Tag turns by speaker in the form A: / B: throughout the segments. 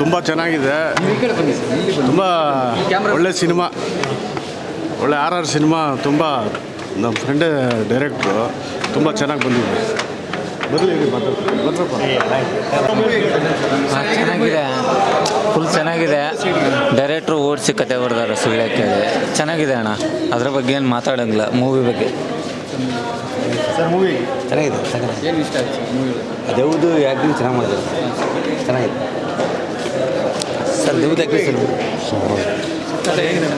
A: ತುಂಬ ಚೆನ್ನಾಗಿದೆ. ತುಂಬ ಒಳ್ಳೆ ಸಿನಿಮಾ. ಒಳ್ಳೆ ಆರ್ ಆರ್ ಸಿನಿಮಾ ತುಂಬ ನಮ್ಮ ಫ್ರೆಂಡೇ ಡೈರೆಕ್ಟ್ರು ತುಂಬ ಚೆನ್ನಾಗಿ ಬಂದಿದೆ
B: ಚೆನ್ನಾಗಿದೆ. ಫುಲ್ ಚೆನ್ನಾಗಿದೆ. ಡೈರೆಕ್ಟ್ರು ಓಡಿಸಿ ಕತೆ ಬರ್ದಾರೆ ಸುಳ್ಳಿ ಹಾಕಿದೆ ಚೆನ್ನಾಗಿದೆ ಅಣ್ಣ. ಅದ್ರ ಬಗ್ಗೆ ಏನು ಮಾತಾಡೋಂಗಿಲ್ಲ. ಮೂವಿ ಬಗ್ಗೆ.
C: ಸರ್ ಮೂವಿ
D: ಚೆನ್ನಾಗಿದೆ
C: ಏನು ಇಷ್ಟ ಆಯ್ತು ಮೂವಿ
D: ದೇವ್ದು ಚೆನ್ನಾಗಿ ಮಾಡಿದೆ ಚೆನ್ನಾಗಿದೆ. ಸರ್ ದೇವ್ದು ಆ್ಯಕ್ಟಿಂಗ್ ಸರ್
C: ಹೇಗಿದೆ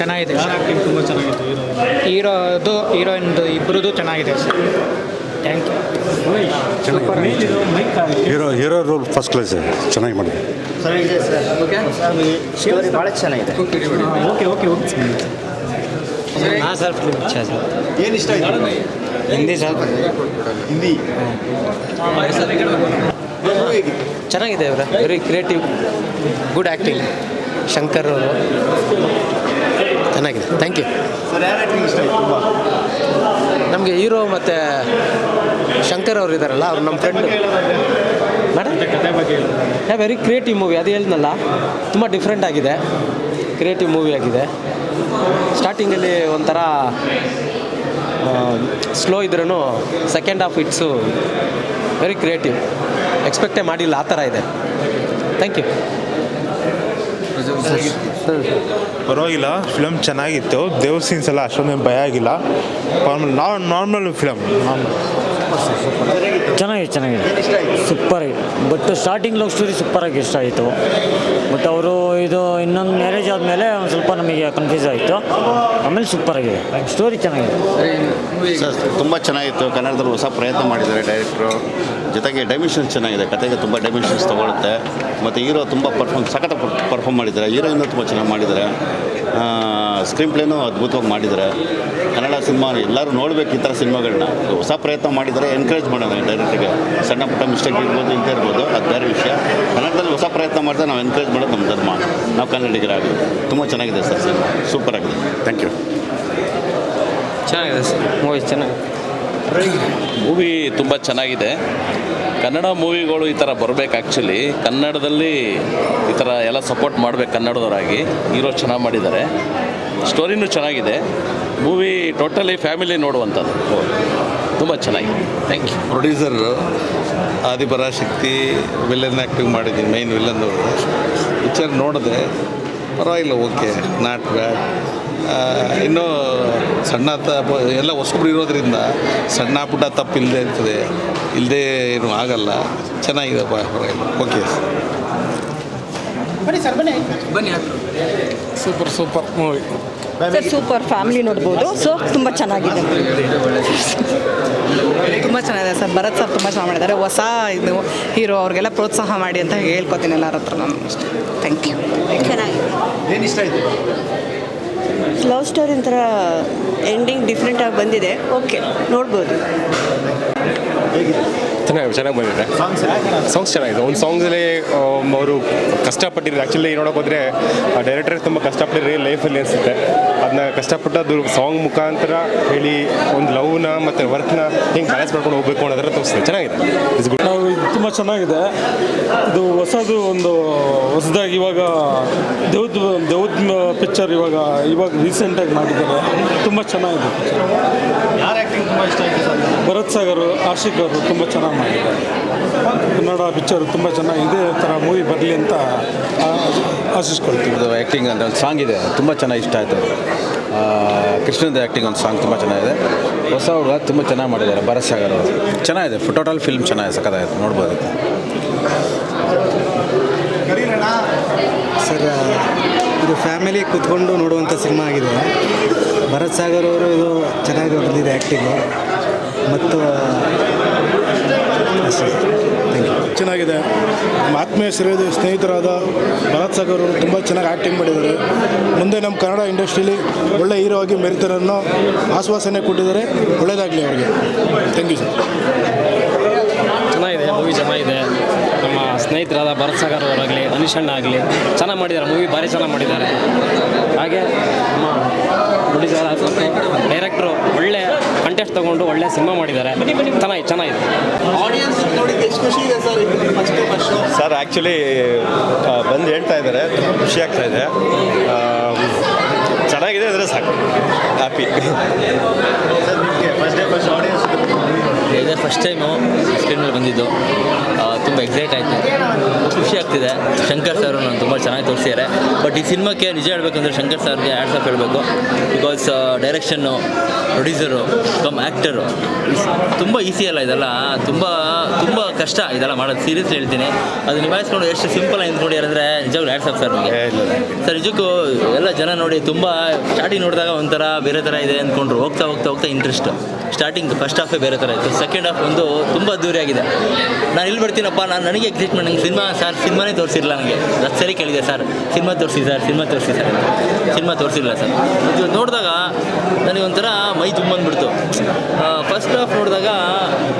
E: ಚೆನ್ನಾಗಿದೆ.
C: ಆ್ಯಕ್ಟಿಂಗ್ ತುಂಬ ಚೆನ್ನಾಗಿತ್ತು ಹೀರೋ?
E: ಹೀರೋದು ಹೀರೋಯಿನ್ದು ಇಬ್ಬರದು ಚೆನ್ನಾಗಿದೆ sir. Thank you
A: hero hero role first class ಚೆನ್ನಾಗಿ ಮಾಡಿದೆ
C: ಸರ್
D: ಭಾಳ ಚೆನ್ನಾಗಿದೆ.
C: ಓಕೆ ಓಕೆ ಓಕೆ
B: ಹಾಂ ಸರ್ ಫಿಲ್ಮ್
C: ಏನು ಇಷ್ಟ ಆಯ್ತು?
B: ಹಿಂದಿ ಸರ್.
C: ಹಿಂದಿ.
D: ಚೆನ್ನಾಗಿದೆ ಅವರ very creative good acting Shankar ಅವರು. ಚೆನ್ನಾಗಿದೆ. ಥ್ಯಾಂಕ್ ಯು
C: ಸರ್
D: ನಮಗೆ ಹೀರೋ ಮತ್ತು ಶಂಕರ್ ಅವರು ಇದ್ದಾರಲ್ಲ ಅವ್ರು ನಮ್ಮ friend madam very creative movie ಅದು ಹೇಳಿದ್ನಲ್ಲ ತುಂಬ ಡಿಫ್ರೆಂಟ್ ಆಗಿದೆ. ಕ್ರಿಯೇಟಿವ್ ಮೂವಿ ಆಗಿದೆ. ಸ್ಟಾರ್ಟಿಂಗಲ್ಲಿ ಒಂಥರ ಸ್ಲೋ ಇದ್ರೂ second half it's very creative ಎಕ್ಸ್ಪೆಕ್ಟೇ ಮಾಡಿಲ್ಲ ಆ ಥರ ಇದೆ. ಥ್ಯಾಂಕ್ ಯು
F: ಪರವಾಗಿಲ್ಲ ಫಿಲಮ್ ಚೆನ್ನಾಗಿತ್ತು. ದೇವ್ರ ಸೀನ್ಸ್ ಎಲ್ಲ ಅಷ್ಟೊಂದೇನು ಭಯ ಆಗಿಲ್ಲ. ನಾರ್ಮಲ್ ನಾರ್ಮಲ್ ಫಿಲಮ್
G: ಚೆನ್ನಾಗಿದೆ ಚೆನ್ನಾಗಿದೆ. Super but starting love story ಸೂಪರಾಗಿ ಇಷ್ಟ ಆಯಿತು. ಬಟ್ ಅವರು ಇದು ಇನ್ನೊಂದು ಮ್ಯಾರೇಜ್ ಆದಮೇಲೆ ಒಂದು ಸ್ವಲ್ಪ ನಮಗೆ ಕನ್ಫ್ಯೂಸ್ ಆಯಿತು. ಆಮೇಲೆ ಸೂಪರ್ ಆಗಿದೆ. ಸ್ಟೋರಿ ಚೆನ್ನಾಗಿದೆ.
A: ಸರ್ ತುಂಬ ಚೆನ್ನಾಗಿತ್ತು. ಕನ್ನಡದಲ್ಲಿ ಹೊಸ ಪ್ರಯತ್ನ ಮಾಡಿದ್ದಾರೆ ಡೈರೆಕ್ಟ್ರು ಜೊತೆಗೆ ಡೈಮೆನ್ಷನ್ಸ್ ಚೆನ್ನಾಗಿದೆ. ಕತೆಗೆ ತುಂಬ ಡೈಮೆನ್ಷನ್ಸ್ ತೊಗೊಳುತ್ತೆ. ಮತ್ತು ಹೀರೋ ತುಂಬ ಪರ್ಫಾಮ್ ಸಖತ್ ಪರ್ಫಾರ್ಮ್ ಮಾಡಿದ್ದಾರೆ. ಹೀರೋಯಿಂದ ತುಂಬ ಚೆನ್ನಾಗಿ ಮಾಡಿದ್ದಾರೆ. ಸ್ಕ್ರೀನ್ ಪ್ಲೇನೂ ಅದ್ಭುತವಾಗಿ ಮಾಡಿದ್ದಾರೆ. ಕನ್ನಡ ಸಿನಿಮಾ ಎಲ್ಲರೂ ನೋಡಬೇಕು ಈ ಥರ ಸಿನಿಮಾಗಳನ್ನ ಹೊಸ ಪ್ರಯತ್ನ ಮಾಡಿದರೆ ಎನ್ಕರೇಜ್ ಮಾಡೋಣ ಡೈರೆಕ್ಟ್ರಿಗೆ ಸಣ್ಣ ಪುಟ್ಟ ಮಿಸ್ಟೇಕ್ ಇರ್ಬೋದು ಇಂಥ ಇರ್ಬೋದು ಅದು ಬೇರೆ ವಿಷಯ. ಕನ್ನಡದಲ್ಲಿ ಹೊಸ ಪ್ರಯತ್ನ ಮಾಡಿದ್ರೆ ನಾವು ಎನ್ಕರೇಜ್ ಮಾಡೋದು ನಮ್ಮ ಧರ್ಮ. ನಾವು ಕನ್ನಡಿಗರಾಗಿ ತುಂಬ ಚೆನ್ನಾಗಿದೆ ಸರ್ ಸಿನಿಮಾ. ಸೂಪರ್ ಆಗಿದೆ. ಥ್ಯಾಂಕ್ ಯು
D: ಚೆನ್ನಾಗಿದೆ ಸರ್. ಮೂವಿ ಚೆನ್ನಾಗಿದೆ.
H: ಮೂವಿ ತುಂಬ ಚೆನ್ನಾಗಿದೆ. ಕನ್ನಡ ಮೂವಿಗಳು ಈ ಥರ ಬರಬೇಕು ಆ್ಯಕ್ಚುಲಿ ಕನ್ನಡದಲ್ಲಿ ಈ ಥರ ಎಲ್ಲ ಸಪೋರ್ಟ್ ಮಾಡಬೇಕು ಕನ್ನಡದವರಾಗಿ. ಹೀರೋ ಚೆನ್ನಾಗಿ ಮಾಡಿದ್ದಾರೆ. ಸ್ಟೋರಿನೂ ಚೆನ್ನಾಗಿದೆ. ಮೂವಿ ಟೋಟಲಿ ಫ್ಯಾಮಿಲಿ ನೋಡುವಂಥದ್ದು. ತುಂಬ ಚೆನ್ನಾಗಿದೆ. Thank you
I: producer Adiparashakti villain active ಮಾಡಿದ್ದೀನಿ ಮೈನ್ ವಿಲನ್ ಪಿಕ್ಚರ್ ನೋಡಿದೆ ಪರವಾಗಿಲ್ಲ ಓಕೆ ನಾಟ್ ಬ್ಯಾಡ್ ಇನ್ನೂ ಸಣ್ಣ ತಪ್ಪು ಎಲ್ಲ ಹೊಸಬ್ರು ಇರೋದ್ರಿಂದ ಸಣ್ಣ ಪುಟ್ಟ ತಪ್ಪು ಇಲ್ಲದೆ ಇರ್ತದೆ. ಇಲ್ಲದೆ ಏನು ಆಗಲ್ಲ. ಚೆನ್ನಾಗಿದೆ ಬಾ ಪರವಾಗಿಲ್ಲ okay
E: super super movie
J: sir super family ನೋಡ್ಬೋದು. ಸೊ ತುಂಬ ಚೆನ್ನಾಗಿದೆ.
K: ತುಂಬ ಚೆನ್ನಾಗಿದೆ ಸರ್. ಭರತ್ ಸರ್ ತುಂಬ ಚೆನ್ನಾಗಿ ಮಾಡಿದ್ದಾರೆ. ಹೊಸ ಇದು ಹೀರೋ ಅವ್ರಿಗೆಲ್ಲ ಪ್ರೋತ್ಸಾಹ ಮಾಡಿ ಅಂತ ಹೇಳ್ಕೊತೀನಿ ಎಲ್ಲರ ಹತ್ರ ನಾನು ಅಷ್ಟೇ. ಥ್ಯಾಂಕ್ ಯು
J: ಚೆನ್ನಾಗಿದೆ.
C: ಏನು ಇಷ್ಟ ಆಯ್ತು?
J: ಲವ್ ಸ್ಟೋರಿ ಒಂಥರ ಎಂಡಿಂಗ್ ಡಿಫ್ರೆಂಟಾಗಿ ಬಂದಿದೆ. ಓಕೆ ನೋಡ್ಬೋದು.
F: ಚೆನ್ನಾಗಿ ಚೆನ್ನಾಗಿ ಬಂದಿದೆ.
C: ಸಾಂಗ್ಸ್
F: ಸಾಂಗ್ಸ್ ಚೆನ್ನಾಗಿದೆ. ಒಂದು ಸಾಂಗ್ಸಲ್ಲಿ ಅವರು ಕಷ್ಟಪಟ್ಟಿದ್ರು ಆ್ಯಕ್ಚುಲಿ ನೋಡೋಕೆ ಹೋದರೆ ಡೈರೆಕ್ಟರ್ ತುಂಬ ಕಷ್ಟಪಟ್ಟಿರೋ ರಿಯಲ್ ಲೈಫಲ್ಲಿ ಅನಿಸುತ್ತೆ. ಅದನ್ನ ಕಷ್ಟಪಟ್ಟದ್ದು ಸಾಂಗ್ ಮುಖಾಂತರ ಹೇಳಿ ಒಂದು ಲವ್ನ ಮತ್ತು ವರ್ಕ್ನ ಹಿಂಗೆ ಬ್ಯಾಲೆನ್ಸ್ ಮಾಡ್ಕೊಂಡು ಹೋಗ್ಬೇಕು ಅನ್ನೋದರ ತೋರಿಸ್ತದೆ. ಚೆನ್ನಾಗಿದೆ. ಇಟ್ಸ್ ಗುಡ್
E: ನಾವು ತುಂಬ ಚೆನ್ನಾಗಿದೆ. ಇದು ಹೊಸದು ಒಂದು ಹೊಸದಾಗಿ ಇವಾಗ ದೇವ್ದ ದೇವ್ದ ಪಿಕ್ಚರ್ ಇವಾಗ ಇವಾಗ ರೀಸೆಂಟಾಗಿ ಮಾಡಿದ್ದಾರೆ. ತುಂಬ ಚೆನ್ನಾಗಿದೆ
C: ಯಾರು ಆ್ಯಕ್ಟಿಂಗ್ ತುಂಬ ಇಷ್ಟ ಆಯ್ತು ಸರ್?
E: ಭರತ್ ಸಾಗರ್ ಆಶಿಕ್ ಅವರು ತುಂಬ ಚೆನ್ನಾಗಿ ಮಾಡಿದ್ದಾರೆ ಕನ್ನಡ ಪಿಕ್ಚರ್ ತುಂಬ ಚೆನ್ನಾಗಿ ಇದೇ ಥರ ಮೂವಿ ಬರಲಿ ಅಂತ ಆಶಿಸ್ಕೊಳ್ತೀವಿ
I: ಇದು ಆ್ಯಕ್ಟಿಂಗ್ ಅಂದರೆ ಒಂದು ಸಾಂಗ್ ಇದೆ ತುಂಬ ಚೆನ್ನಾಗಿ ಇಷ್ಟ ಆಯಿತು. ಕೃಷ್ಣದ ಆ್ಯಕ್ಟಿಂಗ್ ಒಂದು ಸಾಂಗ್ ತುಂಬ ಚೆನ್ನಾಗಿದೆ. ಹೊಸ ಹುಡುಗ ತುಂಬ ಚೆನ್ನಾಗಿ ಮಾಡಿದ್ದಾರೆ ಭರತ್ ಸಾಗರ್ ಅವರು. ಚೆನ್ನಾಗಿದೆ ಟೋಟಲ್ ಫಿಲ್ಮ್ ಚೆನ್ನಾಗಿದೆ ಸಕ್ಕತ್ತಾಯಿತು ನೋಡ್ಬೋದು.
D: ಸರ್ ಇದು ಫ್ಯಾಮಿಲಿ ಕೂತ್ಕೊಂಡು ನೋಡುವಂಥ ಸಿನಿಮಾ ಆಗಿದೆ. ಭರತ್ ಸಾಗರ್ ಅವರು ಇದು ಚೆನ್ನಾಗಿ ಬಂದಿದೆ ಆ್ಯಕ್ಟಿಂಗು ಮತ್ತು ಥ್ಯಾಂಕ್ ಯು
E: ಚೆನ್ನಾಗಿದೆ. ನಮ್ಮ ಆತ್ಮೀಯ ಸ್ನೇಹಿತ ಸ್ನೇಹಿತರಾದ ಭರತ್ ಸಾಗರ್ ಅವರು ತುಂಬ ಚೆನ್ನಾಗಿ ಆ್ಯಕ್ಟಿಂಗ್ ಮಾಡಿದ್ದಾರೆ. ಮುಂದೆ ನಮ್ಮ ಕನ್ನಡ ಇಂಡಸ್ಟ್ರೀಲಿ ಒಳ್ಳೆ ಹೀರೋ ಆಗಿ ಮೆರಿತಾರನ್ನೋ ಆಶ್ವಾಸನೆ ಕೊಟ್ಟಿದ್ದಾರೆ. ಒಳ್ಳೆಯದಾಗಲಿ ಅವರಿಗೆ. ಥ್ಯಾಂಕ್ ಯು ಸರ್
B: ಚೆನ್ನಾಗಿದೆ ಮೂವಿ ಚೆನ್ನಾಗಿದೆ ನಮ್ಮ ಸ್ನೇಹಿತರಾದ ಭರತ್ ಸಾಗರ್ ಅವರಾಗಲಿ,
L: ಅನೀಶ್ ಅಣ್ಣ ಆಗಲಿ, ಚೆನ್ನಾಗಿ ಮಾಡಿದ್ದಾರೆ. ಮೂವಿ ಭಾರಿ ಚೆನ್ನಾಗಿ ಮಾಡಿದ್ದಾರೆ. ಹಾಗೆ ನಮ್ಮ ಡೈರೆಕ್ಟ್ರು ಒಳ್ಳೆ ಕಂಟೆಸ್ಟ್ ತೊಗೊಂಡು ಒಳ್ಳೆ ಸಿನಿಮಾ ಮಾಡಿದ್ದಾರೆ. ಚೆನ್ನಾಗಿ ಚೆನ್ನಾಗಿದೆ.
C: ಸರ್ ಆ್ಯಕ್ಚುಲಿ ಬಂದು ಹೇಳ್ತಾ ಇದ್ದಾರೆ ಖುಷಿ ಆಗ್ತಾ ಇದೆ. ಚೆನ್ನಾಗಿದೆ ಅಂದರೆ ಸಾಕು. Happy first day first audience
B: ಇದೇ ಫಸ್ಟ್ ಟೈಮು ಸ್ಕ್ರೀನ್ ಮೇಲೆ ಬಂದಿದ್ದು. ತುಂಬ ಎಕ್ಸೈಟ್ ಆಯಿತು. ಖುಷಿ ಆಗ್ತಿದೆ. ಶಂಕರ್ ಸರ್ ನಾನು ತುಂಬ ಚೆನ್ನಾಗಿ ತೋರಿಸಿದ್ದಾರೆ. ಬಟ್ ಈ ಸಿನಿಮಾಕ್ಕೆ ನಿಜ ಹೇಳಬೇಕಂದ್ರೆ ಶಂಕರ್ ಸರ್ಗೆ ಆ್ಯಡ್ಸ್ ಆಫ್ ಹೇಳಬೇಕು. Because direction producer cum actor ತುಂಬ ಈಸಿ ಅಲ್ಲ ಇದೆಲ್ಲ. ತುಂಬ ತುಂಬ ಕಷ್ಟ ಇದೆಲ್ಲ ಮಾಡೋದು. ಸೀರಿಯಸ್ಲಿ ಹೇಳ್ತೀನಿ. ಅದು ನಿಭಾಯಿಸ್ಕೊಂಡು ಎಷ್ಟು ಸಿಂಪಲ್ ಆಗಿ ನೋಡಿ ಅಂದರೆ ನಿಜವಾಗ್ಲೂ ಆ್ಯಡ್ಸ್ ಆಫ್ ಸರ್ ನಮಗೆ. ಸರ್ ನಿಜಕ್ಕೂ ಎಲ್ಲ ಜನ ನೋಡಿ ತುಂಬ ಸ್ಟಾರ್ಟಿಂಗ್ ನೋಡಿದಾಗ ಒಂಥರ ಬೇರೆ ಥರ ಇದೆ ಅಂದ್ಕೊಂಡ್ರು. ಹೋಗ್ತಾ ಹೋಗ್ತಾ ಹೋಗ್ತಾ ಇಂಟ್ರೆಸ್ಟ್ ಸ್ಟಾರ್ಟಿಂಗ್ ಫಸ್ಟ್ ಹಾಫೇ ಬೇರೆ ಥರ ಇತ್ತು. ಸೆಕೆಂಡ್ ಹಾಫ್ ಒಂದು ತುಂಬ ಅದ್ದೂರಿಯಾಗಿದೆ ನಾನು ಇಲ್ಲಿ ಬರ್ತೀನಪ್ಪ, ನಾನು ನನಗೆ ಎಕ್ಸೈಟ್ಮೆಂಟ್ ನಂಗೆ ಸಿನಿಮಾ ಸರ್ ಸಿನಿಮಾನೇ ತೋರಿಸಿಲ್ಲ ನನಗೆ ಅದು ಸರಿ ಕೇಳಿದೆ ಸರ್ ಸಿನಿಮಾ ತೋರಿಸಿ ಸರ್ ಸಿನಿಮಾ ತೋರಿಸಿ ಸರ್ ಸಿನಿಮಾ ತೋರಿಸಿಲ್ಲ ಸರ್ ಇದು ನೋಡಿದಾಗ ನನಗೆ ಒಂಥರ ಮೈ ತುಂಬಂದ್ಬಿಡ್ತು ಫಸ್ಟ್ ಹಾಫ್ ನೋಡಿದಾಗ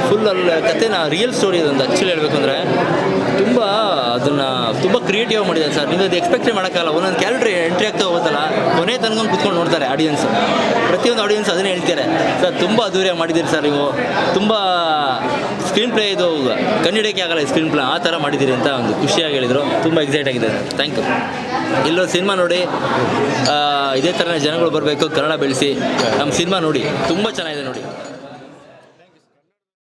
B: ಫುಲ್ ಅಲ್ಲಿ ಕತೆನ ರಿಯಲ್ ಸ್ಟೋರಿ ಅದೊಂದು ಆ್ಯಕ್ಚುಲಿ ಹೇಳಬೇಕು ಅಂದರೆ ತುಂಬ ಅದನ್ನು ತುಂಬ ಕ್ರಿಯೇಟಿವ್ ಮಾಡಿದ್ದಾರೆ ಸರ್. ನೀವು ಅದು ಎಕ್ಸ್ಪೆಕ್ಟೇ ಮಾಡೋಕ್ಕಲ್ಲ ಒಂದೊಂದು ಕ್ಯಾರೆಕ್ಟರ್ ಎಂಟ್ರಿ ಆಗ್ತಾ ಹೋಗುತ್ತಲ್ಲ, ಕೊನೆ ತನಕ ಕುತ್ಕೊಂಡು ನೋಡ್ತಾರೆ ಆಡಿಯನ್ಸ್ ಪ್ರತಿಯೊಂದು ಆಡಿಯನ್ಸ್ ಅದನ್ನೇ ಹೇಳ್ತಾರೆ. ಸರ್, ತುಂಬ ಅದೂರ್ಯ ಮಾಡಿದ್ದೀರಿ ಸರ್ ನೀವು. ತುಂಬ ಸ್ಕ್ರೀನ್ ಪ್ಲೇ ಇದು ಕಣ್ಣಿಡಕ್ಕೆ ಆಗಲ್ಲ ಸ್ಕ್ರೀನ್ ಪ್ಲೇ ಆ ಥರ ಮಾಡಿದ್ದೀರಿ ಅಂತ ಒಂದು ಖುಷಿಯಾಗಿ ಹೇಳಿದರು. ತುಂಬ ಎಕ್ಸೈಟ್ ಆಗಿದೆ. ಸರ್ ಥ್ಯಾಂಕ್ ಯು ಇಲ್ಲೋ ಸಿನಿಮಾ ನೋಡಿ ಇದೇ ಥರನೇ ಜನಗಳು ಬರಬೇಕು, ಕನ್ನಡ ಬೆಳೆಸಿ. ನಮ್ಮ ಸಿನಿಮಾ ನೋಡಿ, ತುಂಬ ಚೆನ್ನಾಗಿದೆ ನೋಡಿ.